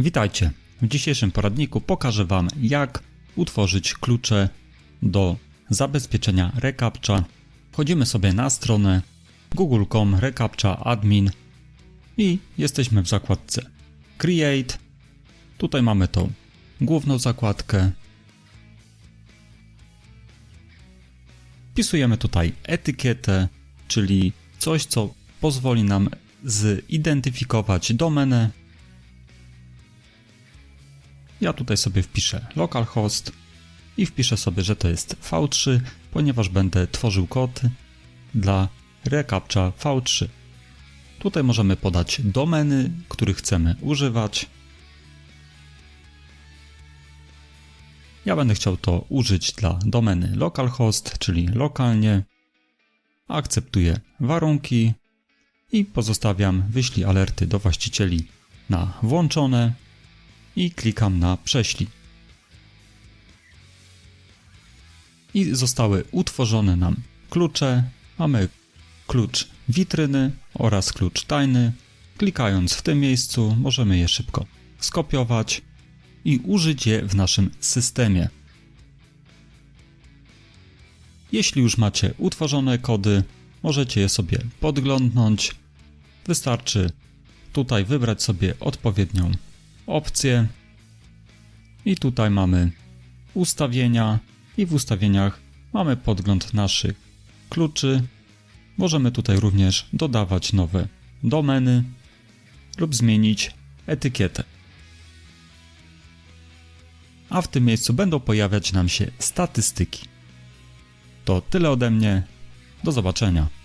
Witajcie. W dzisiejszym poradniku pokażę Wam, jak utworzyć klucze do zabezpieczenia reCAPTCHA. Wchodzimy sobie na stronę google.com reCAPTCHA admin i jesteśmy w zakładce Create. Tutaj mamy tą główną zakładkę. Wpisujemy tutaj etykietę, czyli coś, co pozwoli nam zidentyfikować domenę. Ja tutaj sobie wpiszę localhost i wpiszę sobie, że to jest V3, ponieważ będę tworzył kod dla reCAPTCHA V3. Tutaj możemy podać domeny, których chcemy używać. Ja będę chciał to użyć dla domeny localhost, czyli lokalnie. Akceptuję warunki i pozostawiam wyślij alerty do właścicieli na włączone i klikam na prześlij. I zostały utworzone nam klucze. Mamy klucz witryny oraz klucz tajny. Klikając w tym miejscu możemy je szybko skopiować i użyć je w naszym systemie. Jeśli już macie utworzone kody, możecie je sobie podglądnąć. Wystarczy tutaj wybrać sobie odpowiednią opcję. I tutaj mamy ustawienia i w ustawieniach mamy podgląd naszych kluczy. Możemy tutaj również dodawać nowe domeny lub zmienić etykietę. A w tym miejscu będą pojawiać nam się statystyki. To tyle ode mnie. Do zobaczenia.